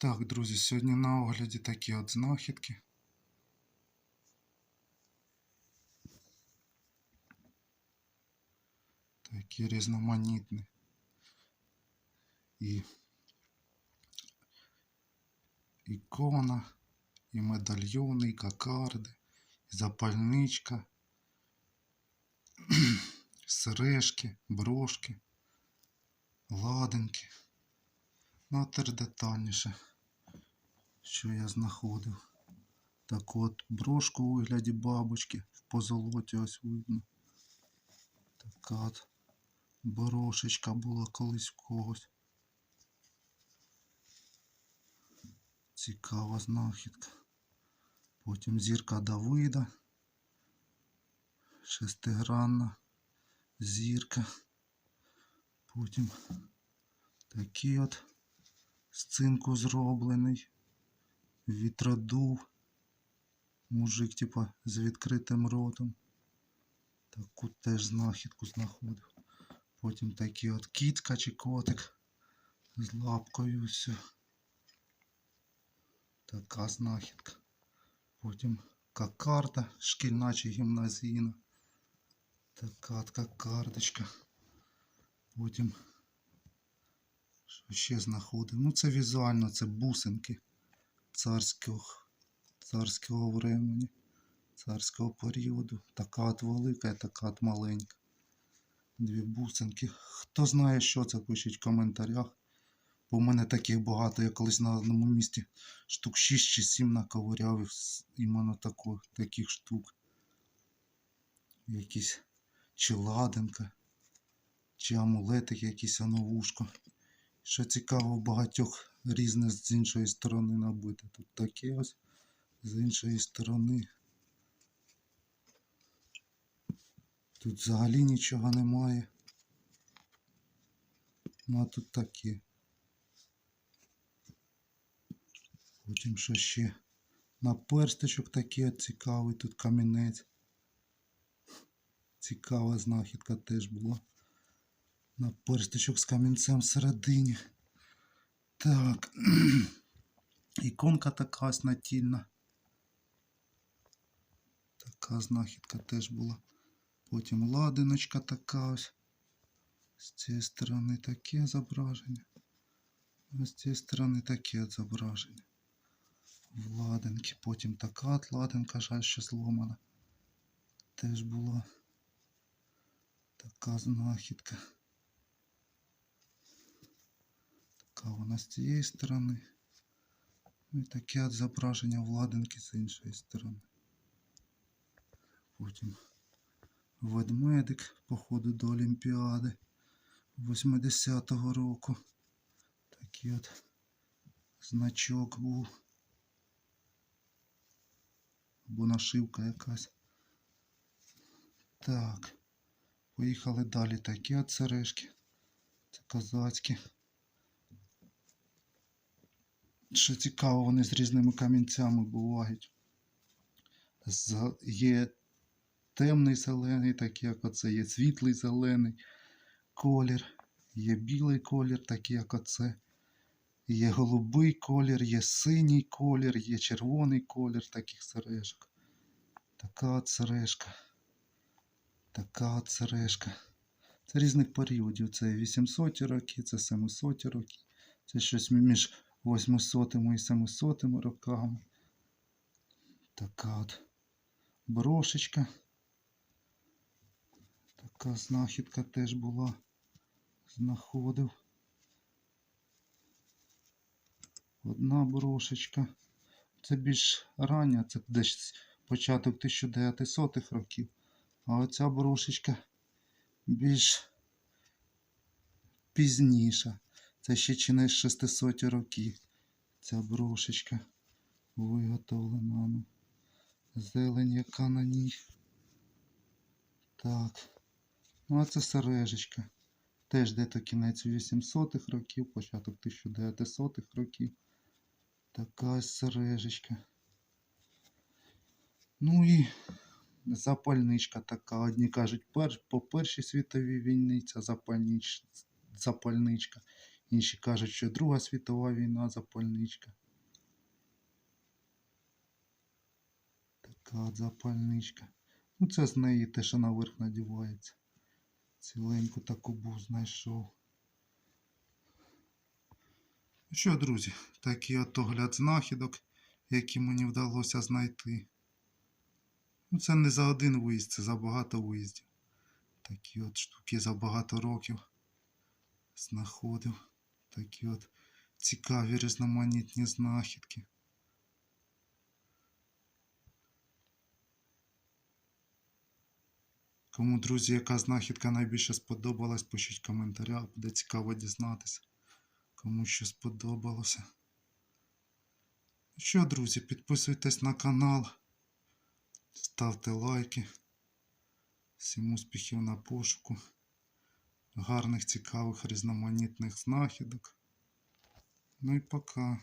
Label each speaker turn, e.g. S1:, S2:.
S1: Так, друзі, сьогодні на огляді такі от знахідки. Такі різноманітні. І ікона, і медальйони, і кокарди, і запальничка, сережки, брошки, ладанки. Ну, тепер детальніше, що я знаходив. Так от, брошку у вигляді бабочки в позолоті ось видно. Така от брошечка була колись в когось. Цікава знахідка. Потім зірка Давида. Шестигранна зірка. Потім такий от з цинку зроблений. Вітродув. Мужик, типа, з відкритим ротом. Таку теж знахідку знаходив. Потім такий от кітка чи котик з лапкою все. Така знахідка. Потім кокарда шкільна чи гімназійна. Така от кокардочка. Потім що ще знаходив? Ну це візуально, це бусинки царського, царського времени, царського періоду. Така от велика і така от маленька. Дві бусинки. Хто знає, що це, пишіть в коментарях. Бо в мене таких багато. Я колись на одному місці штук 6 чи 7 наковиряв іменно тако, таких штук. Якісь чи ладинка, чи амулетик якийсь, а новушко. Що цікаво, в багатьох різне з іншої сторони набите. Тут таке ось, з іншої сторони. Тут взагалі нічого немає. Ну а тут таке. Потім що ще на персточок такий цікавий, тут камінець. Цікава знахідка теж була. На персточок з камінцем всередині. Так. Іконка така ось натільна. Така знахідка теж була. Потім ладиночка така ось. З цієї сторони таке зображення. А з цієї сторони таке зображення. Владинки. Потім така ладинка, жаль, що зломана. Теж була така знахідка. Така вона з цієї сторони. Ну І таке от зображення владинки з іншої сторони. Потім ведмедик походу до Олімпіади 80-го року. Такий от значок був. Або нашивка якась. Так. Поїхали далі. Такі от сережки. Це козацькі. Що цікаво, вони з різними камінцями бувають. Є темний зелений, такий як оце, є світлий зелений колір, є білий колір, такий як оце. Є голубий колір, є синій колір, є червоний колір таких сережок. Така от сережка. Така от сережка. Це різних періодів. Це 800 роки, це 700 роки. Це щось між 800 і 700 роками. Така от брошечка. Така знахідка теж була. Знаходив. Одна брошечка. Це більш рання, це десь початок 1900-х років. А оця брошечка більш пізніша. Це ще чи не з 600 років. Ця брошечка виготовлена. ну. Зелень, яка на ній. Так. Ну, а це сережечка. Теж де-то кінець 800-х років, початок 1900-х років. Така сережечка. Ну і запальничка така. Одні кажуть, по Першій світовій війні ця запальнич, запальничка. Інші кажуть, що Друга світова війна запальничка. Така от запальничка. Ну, це з неї те, що наверх надівається. Ціленьку таку був знайшов. Ну що, друзі, такий от огляд знахідок, які мені вдалося знайти. Ну, це не за один виїзд, це за багато виїздів. Такі от штуки за багато років знаходив. Такі от цікаві різноманітні знахідки. Кому, друзі, яка знахідка найбільше сподобалась, пишіть в коментарях, буде цікаво дізнатися. Кому що сподобалося. Ну Що, друзі, підписуйтесь на канал, ставте лайки. Всім успіхів на пошуку. Гарних, цікавих, різноманітних знахідок. Ну і пока.